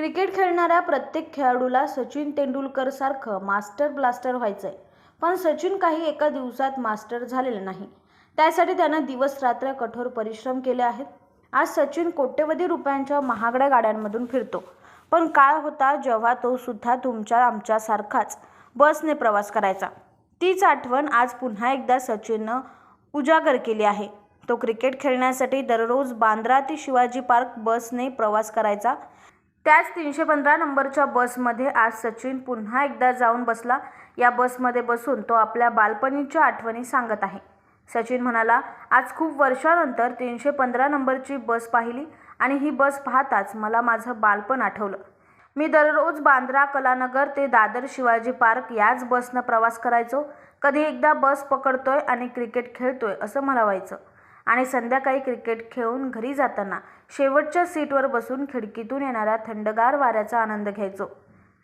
Cricket खेळणाऱ्या प्रत्येक खेळाडूला सचिन तेंडुलकरसारखं मास्टर ब्लास्टर व्हायचं आहे पण सचिन काही एका दिवसात मास्टर झालेलं नाही. त्यासाठी त्यानं दिवस रात्र कठोर परिश्रम केले आहेत. आज सचिन कोट्यवधी रुपयांच्या महागड्या गाड्यांमधून फिरतो. पण काळ होता जेव्हा तो सुद्धा तुमच्या आमच्यासारखाच बसने प्रवास करायचा. तीच आठवण आज पुन्हा एकदा सचिननं उजागर केली आहे. तो क्रिकेट खेळण्यासाठी दररोज बांद्रा ते शिवाजी पार्क बसने प्रवास करायचा. त्याच तीनशे पंधरा नंबरच्या बसमध्ये आज सचिन पुन्हा एकदा जाऊन बसला. या बसमध्ये बसून तो आपल्या बालपणीच्या आठवणी सांगत आहे. सचिन म्हणाला आज खूप वर्षानंतर तीनशे पंधरा नंबरची बस पाहिली आणि ही बस पाहताच मला माझं बालपण आठवलं. मी दररोज बांद्रा कलानगर ते दादर शिवाजी पार्क याच बसनं प्रवास करायचो. कधी एकदा बस पकडतोय आणि क्रिकेट खेळतोय असं मला व्हायचं. आणि संध्याकाळी क्रिकेट खेळून घरी जाताना शेवटच्या सीटवर बसून खिडकीतून येणाऱ्या थंडगार वाऱ्याचा आनंद घ्यायचो.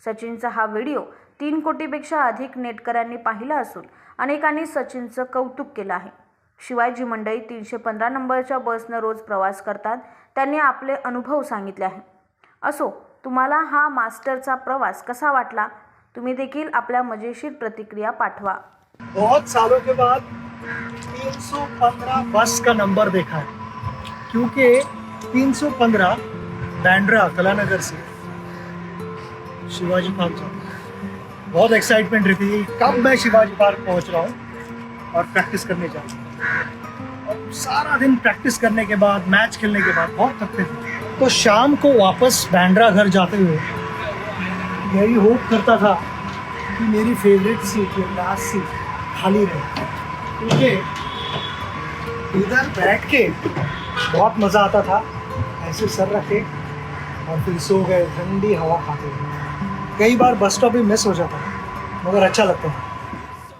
सचिनचा हा व्हिडिओ तीन कोटीपेक्षा अधिक नेटकऱ्यांनी पाहिला असून अनेकांनी सचिनचं कौतुक केलं आहे. शिवाय जी मंडळी तीनशे पंधरा नंबरच्या बसनं रोज प्रवास करतात त्यांनी आपले अनुभव सांगितले आहे. असो तुम्हाला हा मास्टरचा प्रवास कसा वाटला? तुम्ही देखील आपल्या मजेशीर प्रतिक्रिया पाठवा. बहुत सालों के बाद 315 बस का नंबर देखा है, क्योंकि 315 बैंड्रा कलानगर से। शिवाजी पार्क जाऊँ बहुत एक्साइटमेंट रहती है, कब मैं शिवाजी पार्क पहुँच रहा हूँ और प्रैक्टिस करने जा रहा हूँ। और सारा दिन प्रैक्टिस करने के बाद मैच खेलने के बाद बहुत थकते थे तो शाम को वापस बैंड्रा घर जाते हुए यही होप करता था कि मेरी फेवरेट सीट लास्ट सीट खाली रहे। क्योंकि इधर बैठ के बहुत मज़ा आता था। ऐसे सर रखे और फिर सो गए, ठंडी हवा खाते कई बार बस स्टॉप भी मिस हो जाता मगर अच्छा लगता था।